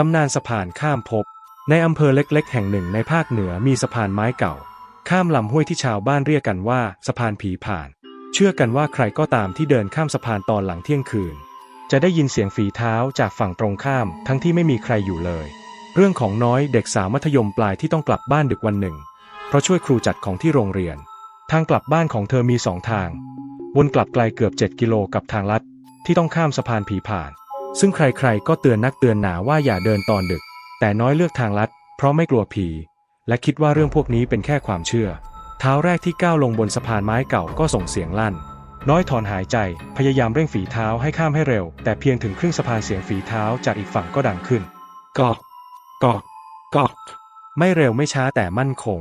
ตำนานสะพานข้ามภพในอำเภอเล็กๆ แห่งหนึ่งในภาคเหนือมีสะพานไม้เก่า ข้ามลำห้วยที่ชาวบ้านเรียกกันว่าสะพานผีผ่าน เชื่อกันว่าใครก็ตามที่เดินข้ามสะพานตอนหลังเที่ยงคืน จะได้ยินเสียงฝีเท้าจากฝั่งตรงข้าม ทั้งที่ไม่มีใครอยู่เลย เรื่องของน้อยเด็กสาวมัธยมปลายที่ต้องกลับบ้านดึกวันหนึ่ง เพราะช่วยครูจัดของที่โรงเรียน ทางกลับบ้านของเธอมีสองทาง วนกลับไกลเกือบ 7 กิโลกับทางลัดที่ต้องข้ามสะพานผีผ่าน ซึ่งใครๆ ก็เตือนนักเตือนหนาว่าอย่าเดินตอนดึก แต่น้อยเลือกทางลัด เพราะไม่กลัวผี และคิดว่าเรื่องพวกนี้เป็นแค่ความเชื่อ เท้าแรกที่ก้าวลงบนสะพานไม้เก่าก็ส่งเสียงลั่น น้อยถอนหายใจ พยายามเร่งฝีเท้าให้ข้ามให้เร็ว แต่เพียงถึงครึ่งสะพานเสียงฝีเท้าจากอีกฝั่งก็ดังขึ้นกอกกอกกอกไม่เร็วไม่ช้าแต่มั่นคง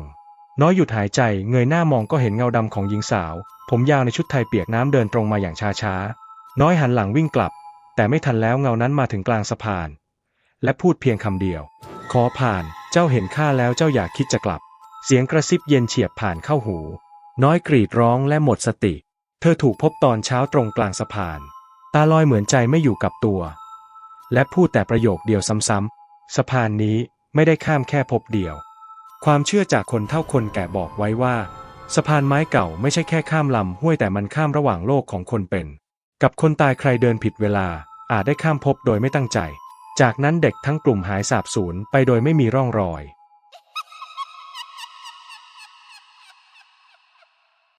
น้อยหยุดหายใจเงยหน้ามองก็เห็นเงาดำของหญิงสาว ผมยาวในชุดไทยเปียกน้ำเดินตรงมาอย่างช้าๆน้อยหันหลังวิ่งกลับ แต่ไม่ทันแล้วเงานั้นมาถึงกลางสะพาน และพูดเพียงคำเดียว ขอผ่านเจ้าเห็นข้าแล้วเจ้าอย่าคิดจะกลับ เสียงกระซิบเย็นเฉียบผ่านเข้าหู น้อยกรีดร้องและหมดสติ เธอถูกพบตอนเช้าตรงกลางสะพาน ตาลอยเหมือนใจไม่อยู่กับตัว และพูดแต่ประโยคเดียวซ้ำๆสะพานนี้ไม่ได้ข้ามแค่พบเดียว ความเชื่อจากคนเท่าคนแก่บอกไว้ว่า สะพานไม้เก่าไม่ใช่แค่ข้ามลำห้วยแต่มันข้ามระหว่างโลกของคนเป็น กับคนตายใครเดินผิดเวลา อาจได้ข้ามพบโดยไม่ตั้งใจ จากนั้นเด็กทั้งกลุ่มหายสาบสูญไปโดยไม่มีร่องรอย